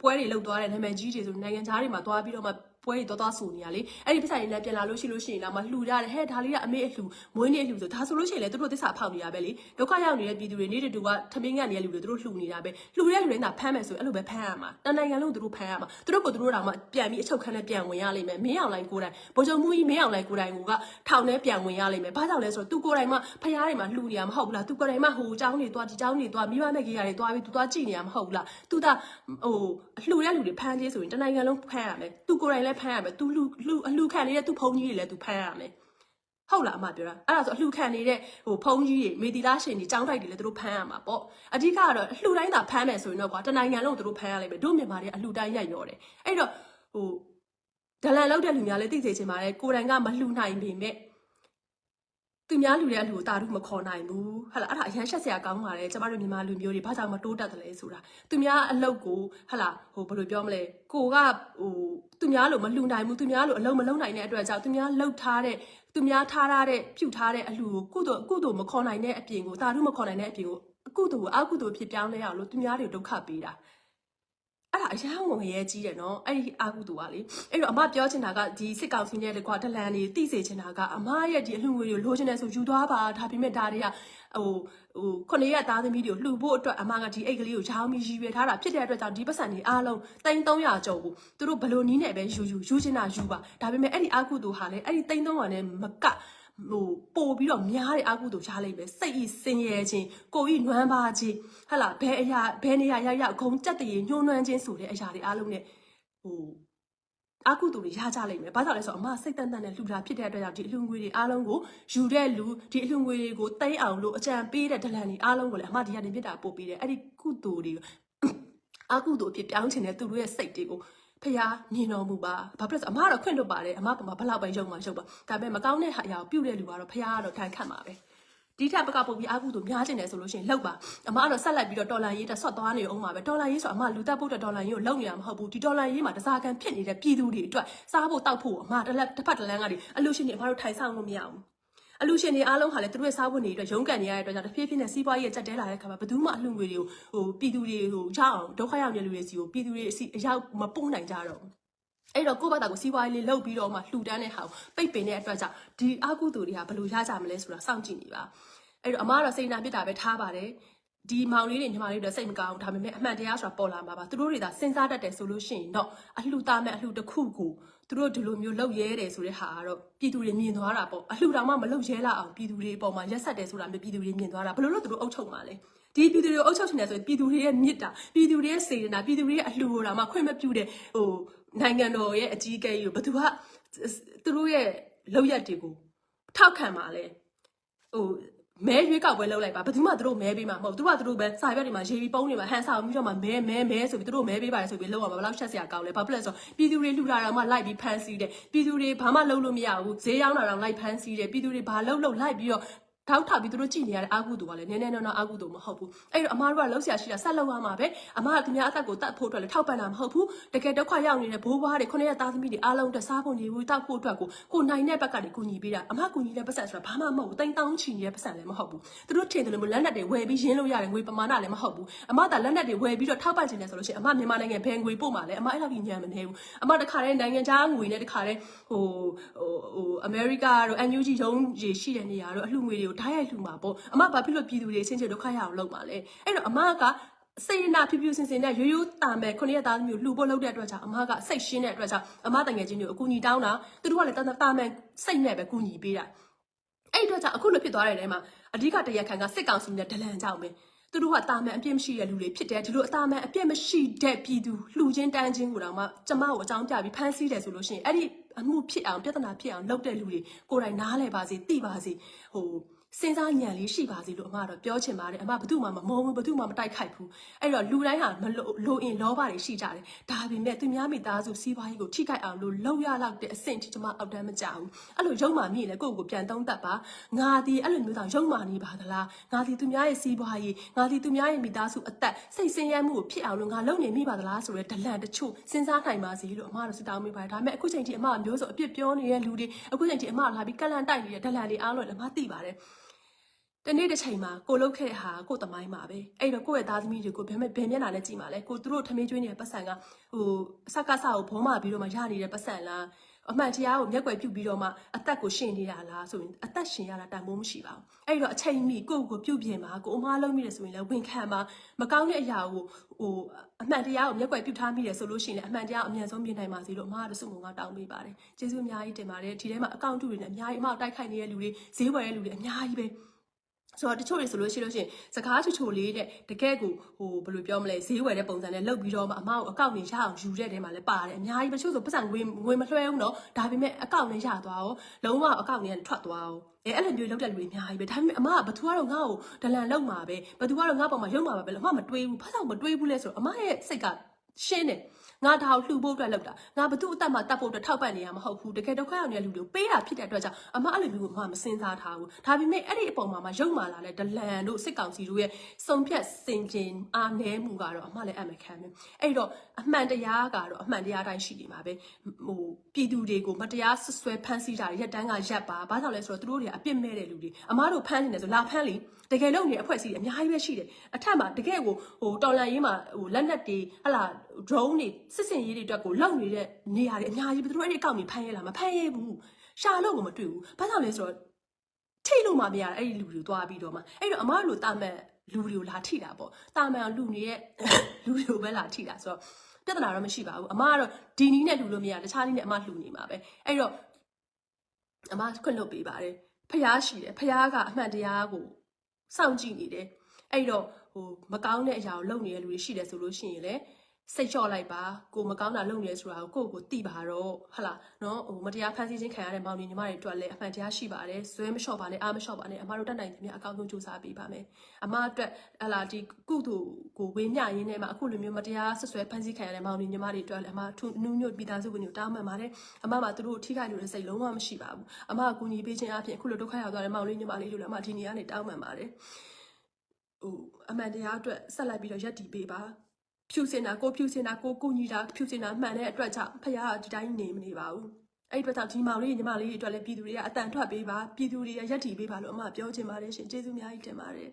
Speaker 1: ပွဲတွေလောက်သွားတဲ့နာမည်ကြီးတွေဆိုနိုင်ငံသားတွေမှာသွားပြီးတော့မှ ပွဲတွေသွားသွားဆူနေရလေအဲ့ဒီပစ္စည်းတွေလည်းပြန်လာလို့ရှိလို့ရှိရင်တော့မလှူကြတယ်ဟဲ့ဒါလေးကအမေအလှူမွေးနေ့အလှူဆိုဒါဆိုလို့ရှိရင်လည်းသူတို့သစ္စာဖောက်နေတာပဲလေဒုက္ခရောက်နေတဲ့ပြည်သူတွေနေ့တူကထမင်းငတ်နေတဲ့လူတွေသူတို့လှူနေတာပဲလှူတဲ့လူတွေသာဖမ်းမယ်ဆိုအဲ့လိုပဲဖမ်းရမှာတနိုင်ငံလုံးသူတို့ဖမ်းရမှာသူတို့ကိုသူတို့တောင်မှပြန်ပြီးအချုပ်ခန်းနဲ့ပြန်ဝင်ရလိမ့်မယ်မင်းအောင်လိုင်းကိုယ်တိုင်ဗိုလ်ချုပ်မှုကြီးမင်းအောင်လိုင်းကိုယ်တိုင်ကထောင်ထဲပြန်ဝင်ရလိမ့်မယ်ဘာကြောင့်လဲဆိုတော့သူကိုယ်တိုင်မှဖျားတွေမှာလှူနေတာမဟုတ်ဘူးလားသူကိုယ်တိုင်မှဟိုအကြောင်းတွေသွားဒီအကြောင်းတွေသွားမိဘမဲ့ကြီးရတယ်သွားပြီးသူသွားကြည့်နေတာမဟုတ်ဘူးလားသူသာဟိုလှူတဲ့လူတွေဖမ်းသေးဆိုရင်တနိုင်ငံလုံးဖမ်းရမယ်သူကိုယ်တိုင်လည်းဖမ်းရမယ်သူလှူလှူအလှူခံနေတဲ့သူဖုန်းကြီးတွေလည်းသူဖမ်းရမယ်ဟုတ်လားအမပြောတာအဲ့ဒါဆိုအလှခံနေတဲ့ဟိုဖုန်းကြီးတွေမေတီလာရှင်တွေចောင်းတိုက်တွေလည်းသူတို့ဖမ်းရမှာပေါ့အဓိကကတော့အလှတိုင်းသာဖမ်းမယ်ဆိုရင်တော့ကွာတနိုင်ငံလုံးသူတို့ဖမ်းရလိမ့်မယ်တို့မြန်မာတွေအလှတိုင်းရိုက်ရောတယ်အဲ့တော့ဟိုဒလန်လောက်တဲ့လူများလည်းသိစေချင်ပါတယ်ကိုယ်တိုင်ကမလှနိုင်ပေမဲ့ သူများလူတဲ့အလှကိုတာတို့မခေါ်နိုင်ဘူးဟာလာအဲ့ဒါအရန်ရှက်စရာကောင်းပါတယ်ကျမတို့မြန်မာလူမျိုးတွေဘာကြောင့်မတိုးတက်တယ်လဲဆိုတာသူများအလုပ်ကိုဟာလာဟိုဘယ်လိုပြောမလဲကိုကဟိုသူများလို့မလှနိုင်ဘူးသူများလို့အလုပ်မလုပ်နိုင်တဲ့အတွက်ကြောင့်သူများလှုပ်ထားတဲ့သူများထားထားတဲ့ပြုတ်ထားတဲ့အလှကိုကုသိုလ်ကုသိုလ်မခေါ်နိုင်တဲ့အပြင်ကိုတာတို့မခေါ်နိုင်တဲ့အပြင်ကိုအကုသိုလ်ကိုအကုသိုလ်ဖြစ်ပြောင်းလဲအောင်လို့သူများတွေဒုက္ခပေးတာ အဲ့ဒါအရာဝင်ရဲကြီးတယ်နော်အဲ့ဒီအာကုတူကလေအဲ့တော့အမပြောချင်တာကဒီစစ်ကောင်စီနဲ့တကွာဒလန်တွေတိစေချင်တာကအမရဲ့ဒီအလှငွေတွေကိုလိုချင်တယ်ဆိုယူသွားပါဒါပေမဲ့ဒါတွေကဟိုဟိုခုနှစ်ရက်သားသမီးတွေကိုလှူဖို့အတွက်အမကဒီအိတ်ကလေးကိုရောင်းပြီးရည်ရွယ်ထားတာဖြစ်တဲ့အတွက်ကြောင့်ဒီပတ်စံတွေအားလုံးတိန်း300ကျော်ကိုသူတို့ဘလို့နီးနဲ့ပဲယူယူယူချင်တာယူပါဒါပေမဲ့အဲ့ဒီအာကုတူဟာလေအဲ့ဒီတိန်း300နဲ့မက ဟိုပို့ပြီးတော့များတဲ့အကုသိုလ်ရှားလိုက်ပဲစိတ်ဤစင်ရဲခြင်းကိုဤနွမ်းပါခြင်းဟဟလာဘယ်အရာဘယ်နေရာရောက်ရောက်ဂုံကြက်တရေညှိုးနှွမ်းခြင်းဆိုတဲ့အရာတွေအားလုံးနဲ့ဟိုအကုသိုလ်တွေရကြလိမ့်မယ်။ဘာကြောင့်လဲဆိုတော့အမစိတ်တန်တန်နဲ့လှူတာဖြစ်တဲ့အတွက်ကြောင့်ဒီအလှငွေတွေအားလုံးကိုယူတဲ့လူဒီအလှငွေတွေကိုတိမ့်အောင်လို့အကြံပေးတဲ့ဒလန်တွေအားလုံးကိုလည်းအမဒီကနေပြစ်တာပို့ပေးတယ်။အဲ့ဒီကုသိုလ်တွေအကုသိုလ်ဖြစ်ပြောင်းချင်တဲ့သူတို့ရဲ့စိတ်တွေကို ဖះမြင်တော်မူပါဘာဖြစ်လဲဆိုအမကတော့ခွင့်လွတ်ပါတယ်အမကဘယ်လောက်ပဲယုံမှယုံပါဒါပေမဲ့မကောင်းတဲ့ဟာအရာကိုပြုတ်တဲ့လူကတော့ဖះကတော့ခံခတ်မှာပဲဒီထက်ပကပုတ်ပြီးအာကုတို့များကျင်တယ်ဆိုလို့ရှိရင်လောက်ပါအမကတော့ဆက်လက်ပြီးတော့ဒေါ်လာရေးတက်ဆွတ်သွားနေအောင်ပါပဲဒေါ်လာရေးဆိုအမလူတက်ဖို့အတွက်ဒေါ်လာရေးကိုလုံနေရမှာမဟုတ်ဘူးဒီဒေါ်လာရေးမှာတစားကန်ဖြစ်နေတဲ့ပြည်သူတွေအတွက်စားဖို့တောက်ဖို့အမတစ်လက်တစ်ဖက်တစ်လမ်းကနေအလူရှင်တွေအမတို့ထိုင်ဆောင်လို့မရဘူး အလူရှင်တွေအားလုံးဟာလည်းသူတို့ရဲ့စားဝတ်နေအတွက်ရုန်းကန်နေရတဲ့အတွက်ကြောင့်တစ်ဖြည်းဖြည်းနဲ့စီးပွားရေးရဲ့ကြက်တဲလာတဲ့ခါမှာဘယ်သူမှအလှငွေတွေကိုဟိုပြည်သူတွေဟိုချအောင်ဒုက္ခရောက်နေလူတွေစီကိုပြည်သူတွေအစီအရောက်မပို့နိုင်ကြတော့ဘူးအဲ့တော့ကိုယ့်ဘာသာကိုစီးပွားရေးလေးလုပ်ပြီးတော့မှလှူဒန်းတဲ့ဟာကိုပိတ်ပင်တဲ့အတွက်ကြောင့်ဒီအကုသိုလ်တွေကဘယ်လိုရကြမလဲဆိုတာစောင့်ကြည့်နေပါအဲ့တော့အမကတော့စိတ်နာပြစ်တာပဲထားပါတယ်ဒီမောင်လေးတွေညီမလေးတွေစိတ်မကောင်းဘူးဒါပေမဲ့အမှန်တရားဆိုတာပေါ်လာမှာပါသူတို့တွေသာစဉ်းစားတတ်တယ်ဆိုလို့ရှိရင်တော့အလှသားမဲ့အလှတစ်ခုကို သူတို့ဒီလိုမျိုးလှုပ်ရဲတယ်ဆိုတဲ့ဟာကတော့ပြည်သူတွေမြင်သွားတာပေါ့အလှတောင်မှမလှုပ်ရဲလာအောင်ပြည်သူတွေအပေါ်မှာရက်ဆက်တယ်ဆိုတာမျိုးပြည်သူတွေမြင်သွားတာဘယ်လိုလို့သူတို့အုပ်ချုပ်မှာလဲဒီပြည်သူတွေကိုအုပ်ချုပ်ချင်တယ်ဆိုရင်ပြည်သူတွေရဲ့မြစ်တာပြည်သူတွေရဲ့စေတနာပြည်သူတွေရဲ့အလှကိုတောင်မှခွင့်မပြုတဲ့ဟိုနိုင်ငံတော်ရဲ့အကြီးအကဲကြီးကိုဘယ်သူကသူတို့ရဲ့လောက်ရက်တွေကိုထောက်ခံပါလဲဟို မဲရွေးကောက်ပွဲလုပ်လိုက်ပါဘယ်သူမှသူတို့မဲပေးမှာမဟုတ်ဘူးသူကသူတို့ပဲစာရွက်တွေမှာရေးပြီးပုံးတွေမှာဟန်ဆောင်ပြီးတော့မှမဲမဲမဲဆိုပြီးသူတို့မဲပေးပါတယ်ဆိုပြီးလောက်အောင်ဘယ်လောက်ချက်စရာကောင်းလဲဘာဖြစ်လဲဆိုတော့ပြည်သူတွေလှူတာတော့မှလိုက်ပြီးဖမ်းဆီးတယ်ပြည်သူတွေဘာမှလုပ်လို့မရဘူးဈေးရောက်တာတော့လိုက်ဖမ်းဆီးတယ်ပြည်သူတွေဘာလုပ်လို့လိုက်ပြီးတော့ ထောက်ထောက်ပြီးသူတို့ကြည်နေရတဲ့အာကုတူကလည်းနည်းနည်းနော်နော်အာကုတူမဟုတ်ဘူးအဲ့တော့အမားတို့ကလှုပ်ရှားရှိတာဆက်လှုပ်ရမှာပဲအမားကသူများအသက်ကိုတတ်ဖို့အတွက်လည်းထောက်ပံ့တာမဟုတ်ဘူးတကယ်ဒုက္ခရောက်နေတဲ့ဘိုးဘွားတွေခုနှစ်ရက်သားသမီးတွေအားလုံးအတွက်စားဖို့နေဘူးတောက်ဖို့အတွက်ကိုကိုနိုင်တဲ့ဘက်ကနေကူညီပေးတာအမားကူညီတဲ့ပတ်စံဆိုတာဘာမှမဟုတ်ဘူးတိမ်တောင်းချီနေတဲ့ပတ်စံလည်းမဟုတ်ဘူးသူတို့ထင်တယ်လို့လက်နက်တွေဝယ်ပြီးရင်းလို့ရတယ်ငွေပမာဏလည်းမဟုတ်ဘူးအမားကလက်နက်တွေဝယ်ပြီးတော့ထောက်ပံ့ချင်တယ်ဆိုလို့ရှိရင်အမားမြန်မာနိုင်ငံဘယ်ငွေပို့မှာလဲအမားအဲ့လောက်ကြီးညံမနေဘူးအမားတခါတည်းနိုင်ငံခြားငွေနဲ့တခါတည်းဟိုဟိုဟိုအမေရိကတို့ NUG ရုံးကြီးရှိတဲ့နေရာတို့အလှငွေတွေကိုဓာတ်ရိုက်လှူမှာပေါ့အမဘာဖြစ်လို့ပြည်သူတွေအချင်းချင်းဒုက္ခရအောင်လုပ်ပါလဲအဲ့တော့အမကစိတ်နာဖြူဖြူစင်စင်နဲ့ရိုးရိုးတာမဲ့ခုနှစ်ရက်သားမျိုးလှူဖို့လုပ်တဲ့အတွက်ကြောင့်အမကစိတ်ရှင်းတဲ့အတွက်ကြောင့်အမတငယ်ချင်းတွေကိုအကူညီတောင်းတာသူတို့ကလည်းတာမဲ့စိတ်နဲ့ပဲကူညီပေးတာအဲ့အတွက်ကြောင့်အခုလိုဖြစ်သွားတဲ့နေရာမှာအဓိကတရက်ခံကစစ်ကောင်စီနဲ့ဒလန်ကြောင့်ပဲသူတို့ကတာမန်အပြစ်မရှိတဲ့လူတွေဖြစ်တယ်ဒီလိုအတာမန်အပြစ်မရှိတဲ့ပြည်သူလှူချင်းတန်းချင်းကိုတော့မှကျမကိုအကြောင်းပြပြီးဖမ်းဆီးတယ်ဆိုလို့ရှိရင်အဲ့ဒီအမှုဖြစ်အောင်ပြဿနာဖြစ်အောင်လုပ်တဲ့လူတွေကိုယ်တိုင်နားလဲပါစေသိပါစေဟို စဉ်းစားဉာဏ်လေးရှိပါစေလို့အမကတော့ပြောချင်ပါတယ်အမဘသူမှမမုန်းဘူးဘသူမှမတိုက်ခိုက်ဘူးအဲ့တော့လူတိုင်းဟာမလိုလိုအင်လောဘတွေရှိကြတယ်ဒါပေမဲ့သူများမိသားစုစီးပွားရေးကိုထိခိုက်အောင်လို့လုံရလောက်တဲ့အဆင့်ထိကျွန်မအောက်တန်းမကြဘူးအဲ့လိုရုံမာမိလေကိုယ့်ကိုယ်ပြန်သုံးသပ်ပါငါဒီအဲ့လိုမျိုးတော့ရုံမာနေပါသလားငါဒီသူများရဲ့စီးပွားရေးငါဒီသူများရဲ့မိသားစုအသက်စိတ်ဆင်းရဲမှုကိုဖြစ်အောင်လို့ငါလုပ်နေမိပါသလားဆိုရဲဒလန်တချို့စဉ်းစားနိုင်ပါစေလို့အမကတော့စတောင်းမိပါတယ်ဒါပေမဲ့အခုချိန်ထိအမကမျိုးစုံအပြစ်ပြောနေတဲ့လူတွေအခုချိန်ထိအမလာပြီးကလန်တိုက်နေတဲ့ဒလန်တွေအားလုံးလည်းအမသိပါတယ် တနေ့တစ်ချိန်မှာကိုလုတ်ခဲ့တဲ့ဟာကိုတမိုင်းမှာပဲအဲ့တော့ကိုယ့်ရဲ့သားသမီးတွေကိုဘယ်မဲ့ဘယ်မျက်နှာနဲ့ကြည့်မှာလဲကိုသူတို့ထမင်းကျွေးနေတဲ့ပတ်စံကဟိုစက္ကစကိုဘုံမာပြီးတော့မှရနေတဲ့ပတ်စံလားအမှန်တရားကိုမျက်ွယ်ပြုတ်ပြီးတော့မှအသက်ကိုရှင်နေတာလားဆိုရင်အသက်ရှင်ရတာတန်ဖိုးမရှိပါဘူးအဲ့တော့အချိန်မီကိုယ့်ကိုပြုတ်ပြင်ပါကိုအမားလုံးမိတယ်ဆိုရင်လည်းဝင်ခံပါမကောင်းတဲ့အရာကိုဟိုအမှန်တရားကိုမျက်ွယ်ပြုတ်ထားမိတယ်ဆိုလို့ရှိရင်လည်းအမှန်တရားကိုအမြန်ဆုံးမြင်နိုင်ပါစေလို့အမားကစုံကတောင်းပေးပါတယ်ကျေးဇူးအများကြီးတင်ပါတယ်ဒီထဲမှာအကောင့်တူတွေနဲ့အများကြီးအမတိုက်ခိုက်နေတဲ့လူတွေဈေးဝယ်တဲ့လူတွေအများကြီးပဲ ဆိုတော့တချို့တွေဆိုလို့ရှိလို့ရှိရင်စကားချိုချိုလေးတဲ့တကယ့်ကိုဟိုဘယ်လိုပြောမလဲဈေးဝယ်တဲ့ပုံစံနဲ့လုပ်ပြီးတော့မှအမကိုအကောင့်နေရအောင်ယူတဲ့တဲမှာလည်းပါတယ်အများကြီးပဲတချို့ဆိုပတ်စံငွေငွေမလွှဲဘူးနော်ဒါပေမဲ့အကောင့်နဲ့ရသွားရောလုံးဝအကောင့်နဲ့ထွက်သွားရောအဲအဲ့လိုမျိုးလုပ်တဲ့လူတွေအများကြီးပဲဒါပေမဲ့အမကဘသူကတော့ငါ့ကိုဒလန်လောက်မှာပဲဘသူကတော့ငါ့ပေါ်မှာရုပ်မှာပဲလို့အမမတွေးဘူးဘာလို့မတွေးဘူးလဲဆိုတော့အမရဲ့စိတ်က ရှင်းတယ်ငါဒါကိုလှူဖို့အတွက်လုပ်တာငါဘသူအသက်မှာတတ်ဖို့အတွက်ထောက်ပံ့နေရမှာမဟုတ်ဘူးတကယ်ဒုက္ခရောက်နေတဲ့လူတွေကိုပေးတာဖြစ်တဲ့အတွက်ကြောင့်အမအဲ့လိုမျိုးကိုအမမစင်စားထားဘူးဒါပေမဲ့အဲ့ဒီအပေါ်မှာမှရုပ်မာလာတဲ့ဒလန်တို့စစ်ကောင်စီတို့ရဲ့စုံဖြတ်စင်ကျင်အားနည်းမှုကတော့အမလည်းအမခံပဲအဲ့တော့အမှန်တရားကတော့အမှန်တရားတိုင်းရှိနေမှာပဲဟိုပြည်သူတွေကိုမတရားဆွဆွဲဖမ်းဆီးတာရက်တန်းကရက်ပါဘာကြောင့်လဲဆိုတော့သူတို့တွေကအပြစ်မဲ့တဲ့လူတွေအမတို့ဖမ်းနေတယ်ဆိုလာဖမ်းလေတကယ်လို့နေအဖွဲ့အစည်းတွေအများကြီးပဲရှိတယ်အထက်မှာတကယ်ကိုဟိုတော်လန်ရေးမှာဟိုလက်နက်တွေဟလာ drone တွေစစ်စင်ရေးတွေအတွက်ကိုလောက်နေတဲ့နေရာတွေအများကြီးပဲသူတို့အဲ့ဒီအကောင့်တွေဖမ်းရဲလားမဖမ်းရဲဘူးရှာလို့ကိုမတွေ့ဘူးဘာကြောင့်လဲဆိုတော့ထိတ်လို့မှမရတာအဲ့ဒီလူတွေကိုသွားပြီးတော့မှအဲ့တော့အမားတို့တာမန်လူတွေကိုလာထိတာပေါ့တာမန်လူနေတဲ့လူတွေကိုပဲလာထိတာဆိုတော့ပြဿနာတော့မရှိပါဘူးအမကတော့ဒီနီးနဲ့လူလို့မရတခြားနီးနဲ့အမလှူနေမှာပဲအဲ့တော့အမခွင့်လွတ်ပေးပါတယ်ဖျားရှိတယ်ဖျားကအမှန်တရားကိုစောင့်ကြည့်နေတယ်အဲ့တော့ဟိုမကောင်းတဲ့အရာကိုလုပ်နေတဲ့လူတွေရှိတယ်ဆိုလို့ရှိရင်လည်း စိတ်လျှော့လိုက်ပါကိုမကောင်းတာလုပ်နေရဆိုတာကိုကိုယ့်ကိုယ်ကိုသိပါတော့ဟဟလာနော်ဟိုမတရားဖန်ဆီးခြင်းခံရတဲ့မောင်နှမညီမတွေအတွက်လည်းအမှန်တရားရှိပါတယ်ဇွဲမလျှော့ပါနဲ့အားမလျှော့ပါနဲ့အမတို့တက်နိုင်သမျှအကောင်းဆုံးကြိုးစားပေးပါမယ်အမအတွက်ဟလာဒီကုသိုလ်ကိုဝေမျှရင်းနဲ့မှအခုလိုမျိုးမတရားဆွဆွဲဖန်ဆီးခံရတဲ့မောင်နှမညီမတွေအတွက်လည်းအမထူးနူးညွတ်မိသားစုဝင်တွေတောင်းပန်ပါတယ်အမကသူတို့ထိခိုက်လို့စိတ်လုံးဝမရှိပါဘူးအမကကူညီပေးခြင်းအပြင်အခုလိုဒုက္ခရောက်သွားတဲ့မောင်လေးညီမလေးတို့လည်းအမဒီနေရာနေတောင်းပန်ပါတယ်ဟိုအမှန်တရားအတွက်ဆက်လက်ပြီးတော့ရက်တည်ပေးပါ ဖြူစင်တာကိုဖြူစင်တာကိုကိုညီတာဖြူစင်တာမှန်တဲ့အတွက်ကြောင့်ဖခင်ကဒီတိုင်းနေမနေပါဘူးအဲ့ဒီအတွက်ကြောင့်ဒီမောင်လေးညီမလေးတွေအတွက်လည်းပြည်သူတွေကအတန်ထွက်ပေးပါပြည်သူတွေကရက်တည်ပေးပါလို့အမပြောချင်ပါတယ်ရှင်ကျေးဇူးအများကြီးတင်ပါတယ်